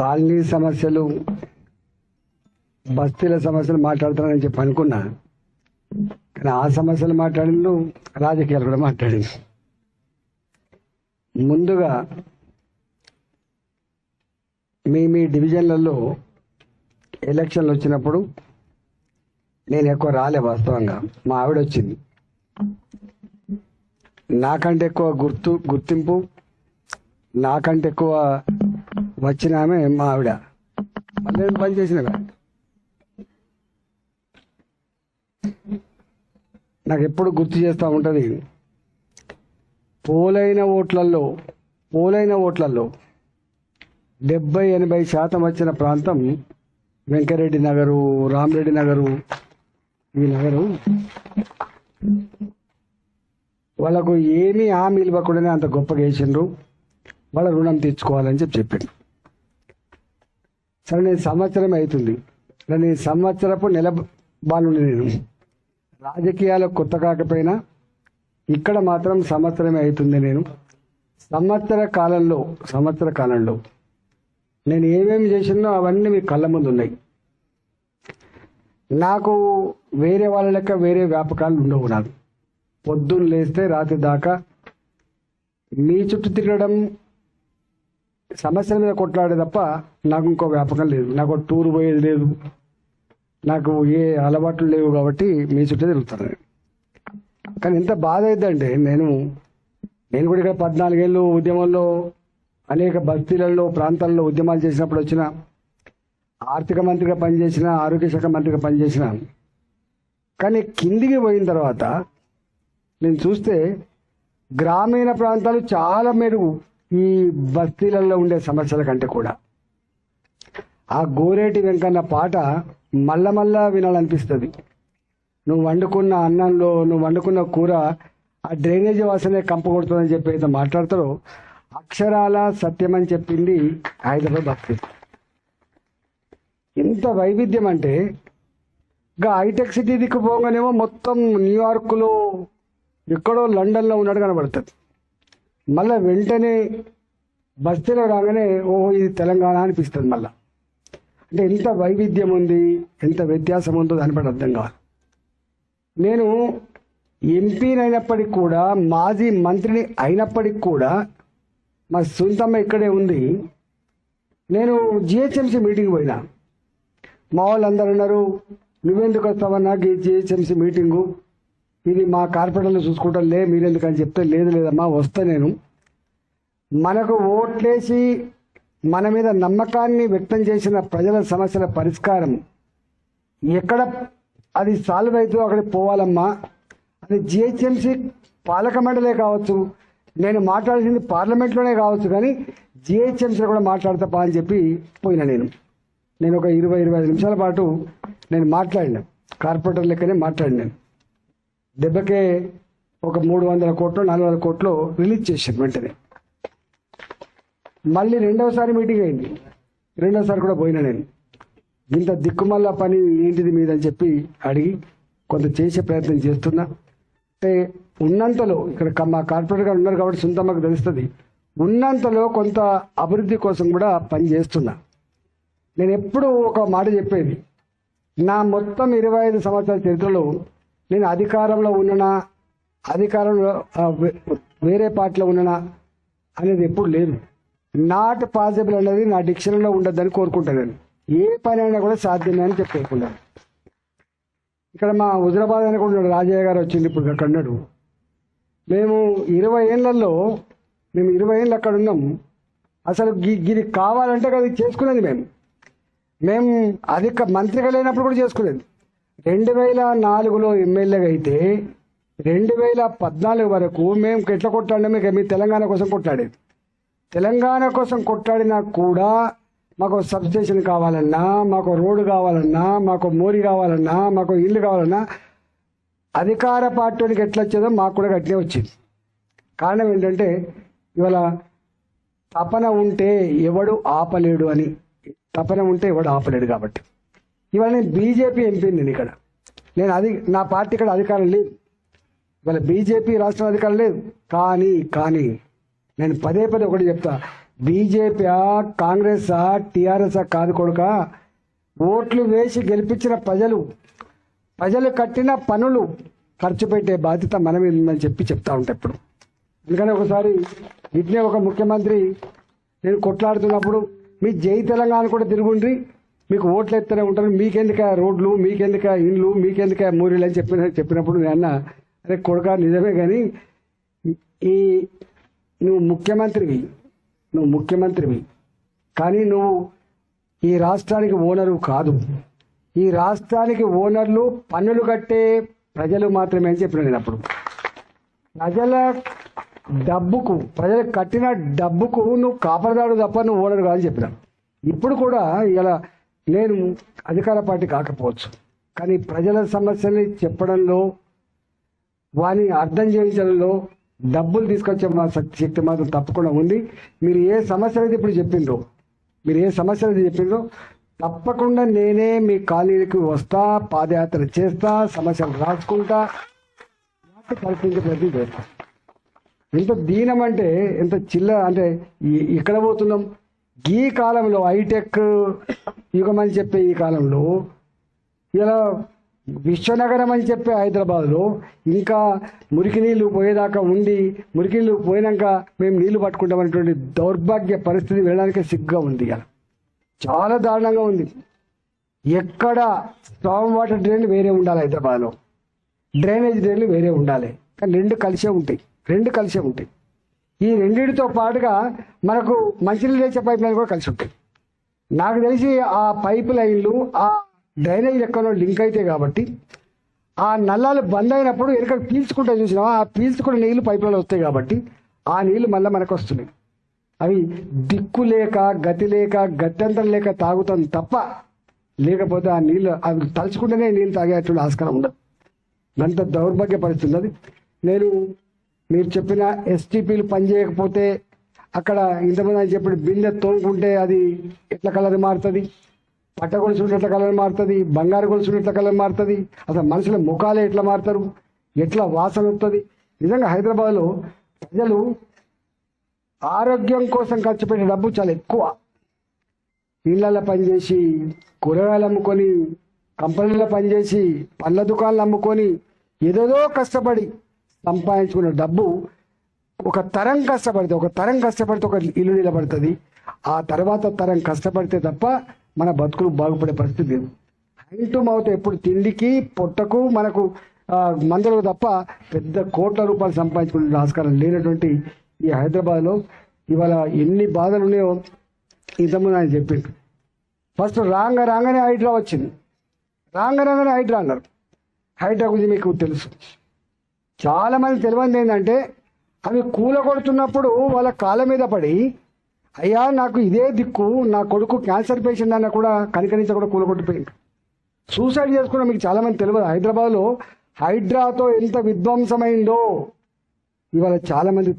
Colony సమస్యలు బస్తీల సమస్యలు మాట్లాడుతున్నానని చెప్పి అనుకున్నా. కానీ ఆ సమస్యలు మాట్లాడిండు రాజకీయాలు కూడా మాట్లాడింది ముందుగా మీ మీ డివిజన్లలో ఎలక్షన్లు వచ్చినప్పుడు నేను ఎక్కువ రాలే వాస్తవంగా. మా ఆవిడ వచ్చింది. నాకంటే ఎక్కువ గుర్తు గుర్తింపు నాకంటే ఎక్కువ వచ్చిన ఆమె మా ఆవిడ. మళ్ళీ నేను పని చేసిన నాకు ఎప్పుడు గుర్తు చేస్తూ ఉంటుంది. పోలైన ఓట్లలో పోలైన ఓట్లలో డెబ్బై ఎనభై శాతం వచ్చిన ప్రాంతం వెంకరెడ్డి నగరు రామరెడ్డి నగరు ఈ నగరు. వాళ్ళకు ఏమీ హామీ ఇవ్వకుండానే అంత గొప్పగా వేసిండ్రు. వాళ్ళ రుణం తెచ్చుకోవాలని చెప్పి చెప్పిండు సరే నేను సంవత్సరం అవుతుంది. నేను సంవత్సరపు నెల బాలుని నేను. రాజకీయాలు కొత్త కాకపోయినా ఇక్కడ మాత్రం సంవత్సరమే అవుతుంది నేను. సంవత్సర కాలంలో సంవత్సర కాలంలో నేను ఏమేమి చేసినో అవన్నీ మీ కళ్ళ ముందు ఉన్నాయి నాకు వేరే వాళ్ళ లెక్క వేరే వ్యాపకాలు ఉండవు నాకు పొద్దున్న లేస్తే రాత్రి దాకా మీ చుట్టూ తిరగడం సమస్యల మీద కొట్లాడే తప్ప నాకు ఇంకో వ్యాపకం లేదు. నాకు ఒక టూర్ పోయేది లేదు. నాకు ఏ అలవాట్లు లేవు కాబట్టి మీ చుట్టూ తిరుగుతాను కానీ ఎంత బాధ అయిద్దంటే నేను నేను కూడా ఇక్కడ పద్నాలుగేళ్ళు ఉద్యమంలో అనేక బస్తీలలో ప్రాంతాల్లో ఉద్యమాలు చేసినప్పుడు వచ్చిన ఆర్థిక మంత్రిగా పనిచేసిన ఆరోగ్య శాఖ మంత్రిగా పనిచేసిన. కానీ కిందికి పోయిన తర్వాత నేను చూస్తే గ్రామీణ ప్రాంతాలు చాలా మెరుగు. ఈ బస్తీలలో ఉండే సమస్యల కంటే కూడా. ఆ గోరేటి వెంకన్న పాట మల్ల మళ్ళా వినాలనిపిస్తుంది. నువ్వు వండుకున్న అన్నంలో నువ్వు వండుకున్న కూర ఆ డ్రైనేజీ వాసనే కంపకొడుతుందని చెప్పి అయితే మాట్లాడతారో అక్షరాల సత్యం అని చెప్పింది హైదరాబాద్ భక్తి ఇంత వైవిధ్యం అంటే ఇంకా హైటెక్ సిటీ దిక్కు పోగానేమో మొత్తం న్యూయార్క్లో ఎక్కడో లండన్లో ఉన్నట్టు కనబడుతుంది. మళ్ళీ వెంటనే బస్తీలో రాగానే ఓహో ఇది తెలంగాణ అనిపిస్తుంది మళ్ళీ. అంటే ఎంత వైవిధ్యం ఉంది ఎంత వ్యత్యాసం ఉందో దాన్ని బట్టి అర్థం కావాలి. నేను ఎంపీనైనప్పటికి కూడా మాజీ మంత్రిని అయినప్పటికి కూడా మా సొంతమ్మ ఇక్కడే ఉంది. నేను జిహెచ్ఎంసీ మీటింగ్ పోయినా. మా వాళ్ళందరూ అన్నారు నువ్వెందుకు వస్తావన్నా? GHMC meeting. ఇది మా కార్పొరేటర్లు చూసుకుంటాం లే మీరెందుకు అని చెప్తే లేదు లేదమ్మా వస్తా నేను. మనకు ఓట్లేసి మన మీద నమ్మకాన్ని వ్యక్తం చేసిన ప్రజల సమస్యల పరిష్కారం ఎక్కడ? అది సాల్వ్ అవుతుందో అక్కడికి పోవాలమ్మా. అది జిహెచ్ఎంసీ పాలక మండలే కావచ్చు. నేను మాట్లాడాల్సింది పార్లమెంట్లోనే కావచ్చు కానీ జిహెచ్ఎంసీలో కూడా మాట్లాడతా అని చెప్పి పోయినా నేను. నేను ఒక ఇరవై ఇరవై ఐదు నిమిషాల పాటు నేను మాట్లాడినా. కార్పొరేటర్ లెక్కనే మాట్లాడినాను దెబ్బకే ఒక మూడు వందల కోట్లు నాలుగు వందల కోట్లు రిలీజ్ చేశారు వెంటనే. మళ్ళీ రెండవసారి మీటింగ్ అయింది. రెండవసారి కూడా పోయినా నేను. ఇంత దిక్కుమల్ల పని ఏంటిది మీద అని చెప్పి అడిగి కొంత చేసే ప్రయత్నం చేస్తున్నా. అంటే ఉన్నంతలో ఇక్కడ మా కార్పొరేటర్ గారు ఉన్నారు కాబట్టి సొంతమ్మకు తెలుస్తుంది. ఉన్నంతలో కొంత అభివృద్ధి కోసం కూడా పని చేస్తున్నా. నేను ఎప్పుడు ఒక మాట చెప్పేది. నా మొత్తం ఇరవై ఐదు సంవత్సరాల చరిత్రలో నేను అధికారంలో ఉన్ననా? అధికారంలో వేరే పార్టీలో ఉన్ననా? అనేది ఎప్పుడు లేదు. నాట్ పాసిబుల్ అనేది నా డిక్షనరీలో ఉండద్దని కోరుకుంటాను నేను. ఏ పని అయినా కూడా సాధ్యమే అని చెప్పేసుకున్నాను ఇక్కడ మా హుజరాబాద్ అనుకుంటున్నాడు కూడా ఉన్నాడు రాజయ్య గారు వచ్చింది ఇప్పుడు అక్కడ ఉన్నాడు మేము ఇరవై ఏళ్ళల్లో మేము ఇరవై ఏళ్ళు అక్కడ ఉన్నాం. అసలు గిరి గిది కావాలంటే కదా ఇది చేసుకునేది మేము. మేము అధిక మంత్రిగా లేనప్పుడు కూడా చేసుకునేది. రెండు వేల నాలుగులో ఎమ్మెల్యేగా అయితే రెండు వేల పద్నాలుగు వరకు మేము ఎట్లా కొట్లాడినా మీకు మీ తెలంగాణ కోసం కొట్లాడేది. తెలంగాణ కోసం కొట్లాడినా కూడా మాకు సబ్ స్టేషన్ కావాలన్నా మాకు రోడ్డు కావాలన్నా మాకు మోరి కావాలన్నా మాకు ఇల్లు కావాలన్నా అధికార పార్టీకి ఎట్లా వచ్చేదో మాకు కూడా గట్టినే వచ్చింది. కారణం ఏంటంటే ఇవాళ తపన ఉంటే ఎవడు ఆపలేడు అని. తపన ఉంటే ఎవడు ఆపలేడు కాబట్టి. ఇవాళ నేను బీజేపీ ఎంపీ నేను ఇక్కడ. నేను అది నా పార్టీ ఇక్కడ అధికారం లేదు. ఇవాళ బీజేపీ రాష్ట్రం అధికారం లేదు. కానీ కానీ నేను పదే పదే ఒకటి చెప్తా. బీజేపీ కాంగ్రెస్ టిఆర్ఎస్ కాదు కొడుక. ఓట్లు వేసి గెలిపించిన ప్రజలు ప్రజలు కట్టిన పనులు ఖర్చు పెట్టే బాధ్యత మన మీద ఉందని చెప్పి చెప్తా ఉంటా ఇప్పుడు. అందుకని ఒకసారి ఇట్నే ఒక ముఖ్యమంత్రి నేను కొట్లాడుతున్నప్పుడు మీ జై తెలంగాణ కూడా తిరుగుండ్రి. మీకు ఓట్లు ఎత్తనే ఉంటారు. మీకెందుక రోడ్లు మీకెందుక ఇండ్లు మీకెందుక మూరీలు అని చెప్పిన చెప్పినప్పుడు నేను అన్న అరే కొడుక నిజమే కానీ ఈ నువ్వు ముఖ్యమంత్రివి నువ్వు ముఖ్యమంత్రివి. కానీ నువ్వు ఈ రాష్ట్రానికి ఓనరు కాదు. ఈ రాష్ట్రానికి ఓనర్లు పన్నులు కట్టే ప్రజలు మాత్రమే అని చెప్పిన నేను అప్పుడు. ప్రజల డబ్బుకు ప్రజలు కట్టిన డబ్బుకు నువ్వు కాపరదాడు తప్ప నువ్వు ఓనరు కాదని చెప్పిన. ఇప్పుడు కూడా ఇలా నేను అధికార పార్టీ కాకపోవచ్చు. కానీ ప్రజల సమస్యల్ని చెప్పడంలో వారిని అర్థం చేయించడంలో డబ్బులు తీసుకొచ్చే మా శక్తి శక్తి మాత్రం తప్పకుండా ఉంది. మీరు ఏ సమస్య అయితే ఇప్పుడు చెప్పిండ్రో మీరు ఏ సమస్య అయితే చెప్పిండ్రో తప్పకుండా నేనే మీ కాలనీకి వస్తా పాదయాత్ర చేస్తా సమస్యలు రాసుకుంటా కల్పించే ప్రయత్నం చేస్తా. ఎంత దీనం అంటే ఎంత చిల్ల అంటే ఎక్కడ పోతున్నాం ఈ కాలంలో హైటెక్ యుగం అని చెప్పే ఈ కాలంలో ఇలా విశ్వనగరం అని చెప్పే హైదరాబాద్లో ఇంకా మురికి నీళ్ళు పోయేదాకా ఉండి మురికి నీళ్ళు పోయినాక మేము నీళ్ళు పట్టుకుంటామనేటువంటి దౌర్భాగ్య పరిస్థితి వెళ్ళడానికి సిగ్గుగా ఉంది ఇలా చాలా దారుణంగా ఉంది. ఎక్కడ స్ట్రాంగ్ వాటర్ డ్రైన్ వేరే ఉండాలి హైదరాబాద్లో. డ్రైనేజ్ డ్రైన్లు వేరే ఉండాలి. కానీ రెండు కలిసే ఉంటాయి. రెండు కలిసే ఉంటాయి. ఈ రెండింటితో పాటుగా మనకు మంచినీళ్ళు తెచ్చే పైప్ లైన్ కూడా కలిసి ఉంటుంది. నాకు తెలిసి ఆ పైప్ లైన్లు ఆ డ్రైనేజ్ లెక్కలో లింక్ అయితే కాబట్టి ఆ నల్లాలు బంద్ అయినప్పుడు ఎరుక పీల్చుకుంటే చూసినావా? ఆ పీల్చుకున్న నీళ్ళు పైపులలో వస్తాయి కాబట్టి ఆ నీళ్ళు మళ్ళీ మనకు వస్తున్నాయి. అవి దిక్కు లేక గతి లేక గత్యంతరం లేక తాగుతాం తప్ప లేకపోతే ఆ నీళ్ళు అవి తలుచుకుంటేనే నీళ్ళు తాగేటువంటి ఆస్కారం ఉండదు. అంత దౌర్భాగ్య పరిస్థితి ఉన్నది నేను మీరు చెప్పిన ఎస్టీపీలు పనిచేయకపోతే అక్కడ ఇంతమంది చెప్పిన బిందె తోముకుంటే అది ఎట్ల కలర్ మారుతుంది? పట్ట గొలుసు ఎట్ల కలర్ మారుతుంది? బంగారు గొలుసు ఎట్ల కలర్ మారుతుంది? అసలు మనుషుల ముఖాలే ఎట్లా మారుతారు? ఎట్లా వాసన వస్తుంది? నిజంగా హైదరాబాద్లో ప్రజలు ఆరోగ్యం కోసం ఖర్చు పెట్టే డబ్బు చాలా ఎక్కువ. ఇళ్ళల్లో పనిచేసి కూరగాయలు అమ్ముకొని కంపెనీలో పనిచేసి పళ్ళ దుకాణాలు అమ్ముకొని ఏదేదో కష్టపడి సంపాదించుకున్న డబ్బు ఒక తరం కష్టపడితే ఒక తరం కష్టపడితే ఒక ఇల్లు నిలబడుతుంది. ఆ తర్వాత తరం కష్టపడితే తప్ప మన బతుకులు బాగుపడే పరిస్థితి లేదు. హ్యాండ్ టు మౌత్ ఎప్పుడు తిండికి పొట్టకు మనకు మందులకు తప్ప పెద్ద కోట్ల రూపాయలు సంపాదించుకునే ఆస్కారం లేనటువంటి ఈ హైదరాబాద్లో ఇవాళ ఎన్ని బాధలు ఉన్నాయో ఇంతకుముందు ఆయన చెప్పిండు. ఫస్ట్ రాంగ రాగానే హైడ్రా వచ్చింది. రాంగ రాగానే హైడ్రా అన్నారు. హైడ్రా గురించి మీకు తెలుసు. చాలా మంది ఏంటంటే అవి కూల కొడుతున్నప్పుడు వాళ్ళ కాళ్ళ మీద పడి అయ్యా నాకు ఇదే దిక్కు నా కొడుకు క్యాన్సర్ పేషెంట్ అన్న కూడా కనికరించ కూడా కూల కొట్టిపోయింది సూసైడ్ చేసుకున్న మీకు చాలా మంది తెలియదు? హైదరాబాద్లో హైడ్రాతో ఎంత విధ్వంసమైందో ఇవాళ చాలా మంది